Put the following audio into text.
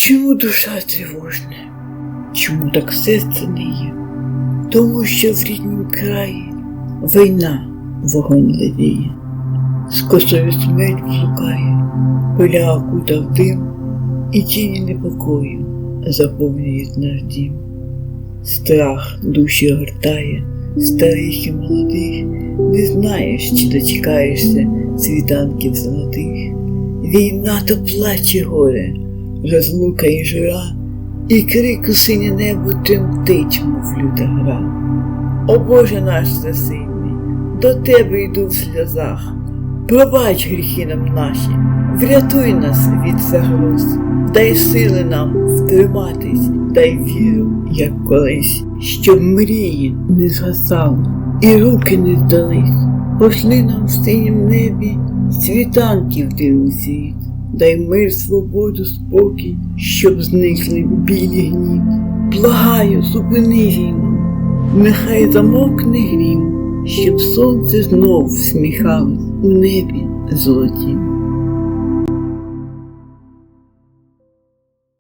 Чому душа тривожна? Чому так серце не є? Тому що в ріднім краї війна вогонь левіє, з косою смерть блукає, поля окутав дим, і тіні непокою заповнюють наш дім. Страх душі огортає, старих і молодих, не знаєш, чи дочекаєшся світанків золотих. Війна то плаче горе, розлука і жура, і крик у синє небо тремтить, мов люта гра. О Боже наш засильний, до тебе йду в сльозах. Пробач гріхи нам наші, врятуй нас від загроз, дай сили нам втриматись, дай віру, як колись, щоб мрії не згасали і руки не здались. Пошли нам в синім небі світанків дивний дай мир, свободу, спокій, щоб зникли білі гнів. Благаю, зупини війну, нехай замовкне грім, щоб сонце знов всміхалось у небі золотім.